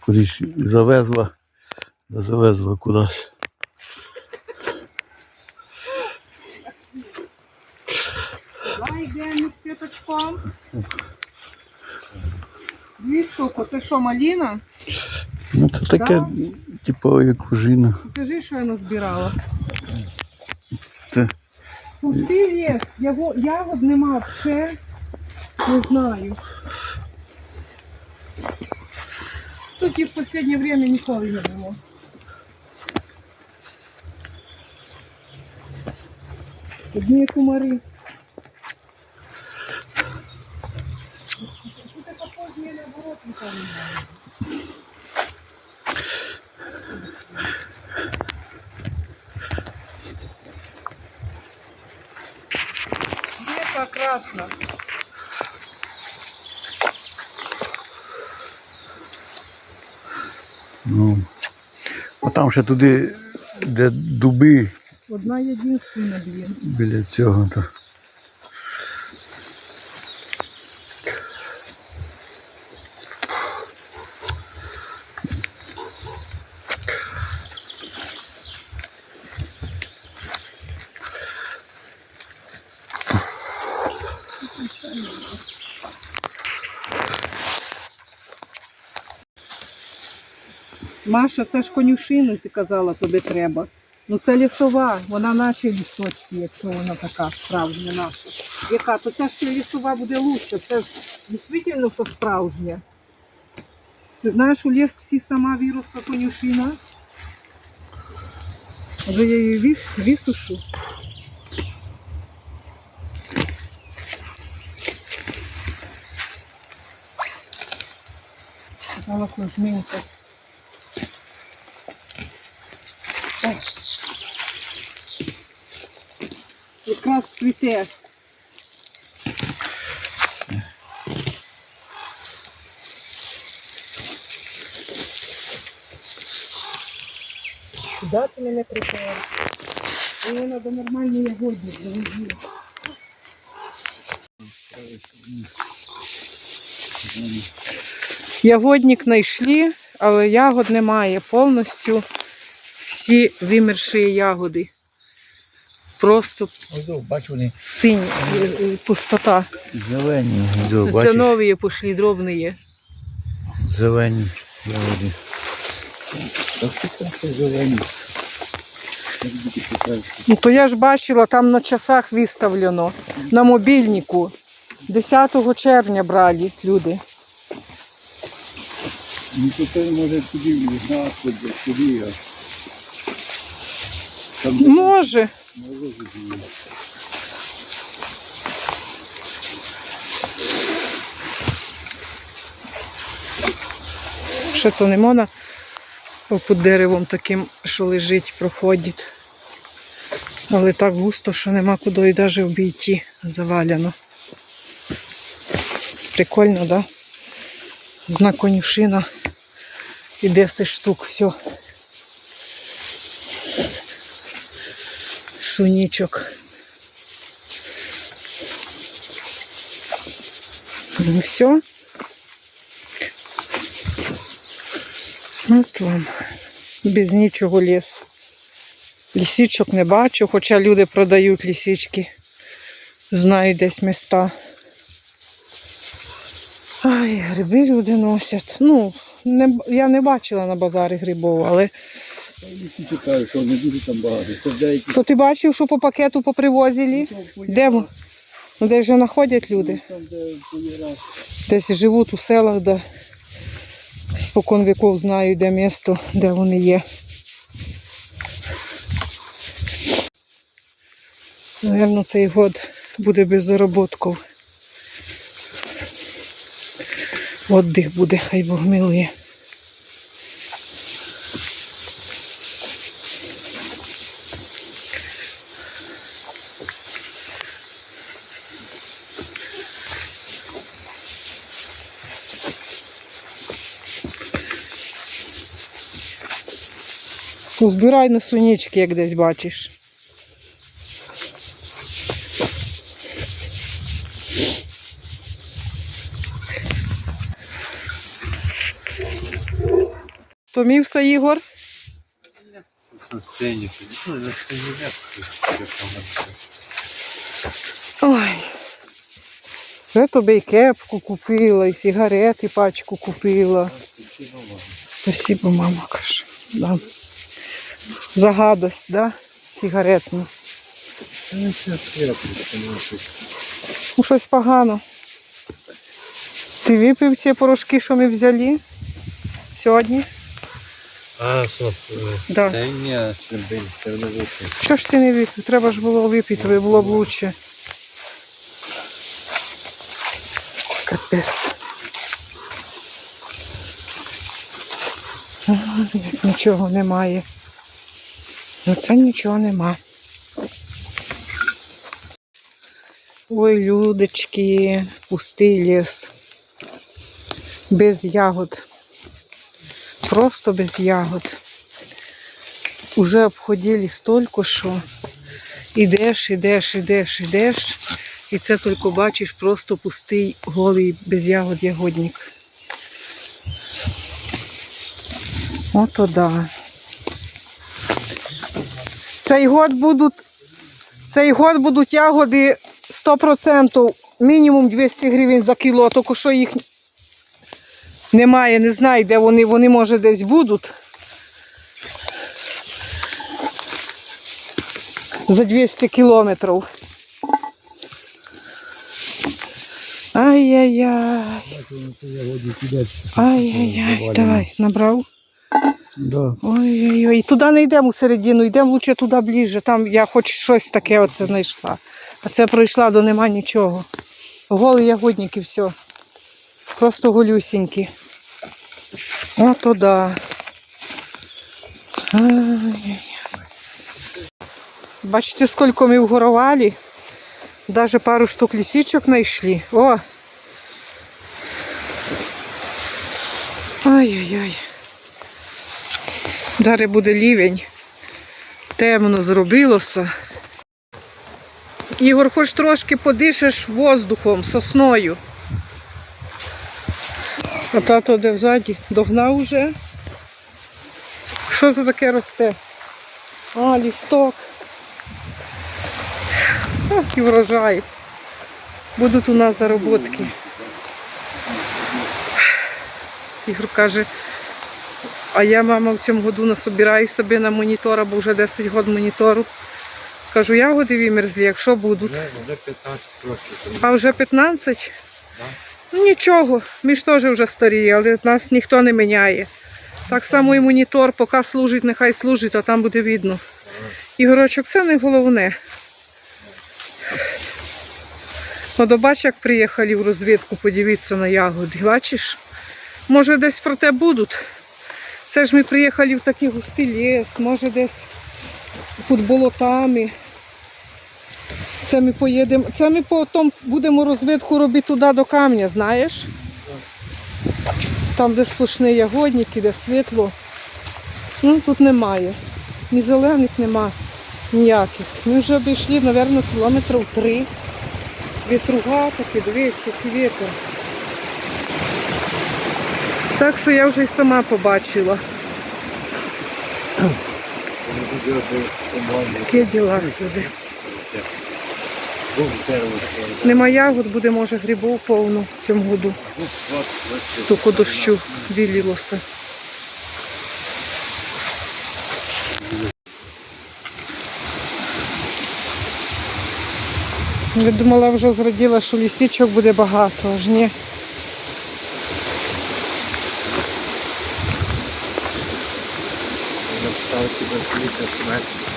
Кудись завезла, да завезла кудись. Давай йдемо з п'ятачком. Вістуку, це що, маліна? Ну це таке, типу, як ужина. Покажи, що я назбирала. Це Пустий ліс, Яго, ягод нема, все не знаю. Тут їх в останнє время ніколи не було. Одні кумари. Тут така поздня наоборот ніколи немає. Где красно. Ну, а там ще туди, де дуби Одна єдинственна, блін. біля цього. То. Маша, це ж конюшину, ти казала, тобі треба. Ну це лісова, вона наші лісочки, якщо вона така справжня наша. Яка? То ця ще лісова буде лучше. Це ж дійсно, що справжня. Ти знаєш, у лісі сама вірусна конюшина. Вже я її віс, висушу. Сказала, що жменька. О. Якраз цвіте. Куда ти мене припер? Мені треба нормальний ягодник завезти. Ягодник знайшли, але ягод немає. Повністю всі вимерші ягоди. Просто бач, вони синь, е, е, пустота. зелені. Це нові пішли, дробні. зелені ягоди. Це зелені. Ну то я ж бачила, там на часах виставлено, на мобільнику. 10 червня брали люди. Ну, то це може туди знати, де туди. Там Може. Ще то не можна під деревом таким, що лежить, проходить. Але так густо, що нема куди і навіть обійти заваляно. Прикольно, да? Одна конюшина і 10 штук, все. Сунічок. Ну все. От вам. Без нічого ліс. Лісічок не бачу, хоча люди продають лісічки. Знають десь міста. Ай, гриби люди носять. Ну, не, я не бачила на базарі грибов, але Всі чекають, що не дуже там багато. Це деякі. то ти бачив, що по пакету попривозили? Де ви? Ну, де вже знаходять люди? Там, де поїрав. Десь живуть у селах, де спокон віков знають, де місто, де вони є. Наверно, цей год буде без заробітків. Отдих буде, хай Бог милує. Збирай на сунічки, як десь бачиш. То мій все, Ігор? Ой. Я тобі і кепку купила, і сигарети пачку купила. Спасибо, мама каже. Да. За гадость, да? Сигаретну. Ну, щось погано. Ти випив ці порошки, що ми взяли сьогодні? А, стоп. Да. Та ні, це не вийшло. Що ж ти не випив? Треба ж було випити, тобі було б лучше. Капець. Як Нічого немає. Ну це нічого нема. Ой, людочки, пустий ліс. Без ягод. Просто без ягод. Уже обходили столько, що ідеш, ідеш, ідеш, ідеш, і це тільки бачиш просто пустий, голий, без ягод ягодник. Ото да. Цей год будуть, цей год будуть ягоди 100%, мінімум 200 гривень за кіло, тільки що їх немає, не знаю, де вони, вони може десь будуть. за 200 кілометрів. Ай-яй-яй. Ай-яй-яй. Давай, набрав. Да. Ой-ой-ой. Туди не йдемо середину, йдемо лучше туди ближче. Там я хоч щось таке оце знайшла. А це пройшла, до нема нічого. Голі ягодники, все. Просто голюсінькі. Ото да. Бачите, сколько ми вгорували. Даже пару штук лисичок знайшли. О! Ай-яй-яй. Далі буде лівень. Темно зробилося. Ігор, хоч трошки подишеш воздухом, сосною. А тато де взаді? Догнав уже. Що тут таке росте? А, лісток. Ох, і врожай. Будуть у нас зароботки. Ігор каже, а я, мама, в цьому году насобираю собі на монітор, бо вже 10 років монітору. Кажу, ягоди вимерзлі, якщо будуть. Вже, вже 15 років. А вже 15? Да. Ну нічого, ми ж теж вже старі, але нас ніхто не міняє. Так само і монітор, поки служить, нехай служить, а там буде видно. Ігорочок, це не головне. От бач, як приїхали в розвідку, подивитися на ягоди. Бачиш? Може десь проте будуть. Це ж ми приїхали в такий густий ліс, може десь під болотами. Це ми поїдемо. Це ми потім будемо розвідку робити туди до камня, знаєш? Там, де сплошні ягодники, де світло. Ну, тут немає. Ні зелених нема ніяких. Ми вже обійшли, мабуть, кілометрів три. Вітруга такі, дивіться, який вітер. Так що я вже й сама побачила. Такі діла люди. Нема ягод, буде, може, грибов повно в цьому году. Стільки дощу вилілося. Я думала, вже зраділа, що лісічок буде багато, аж ні. Thank you.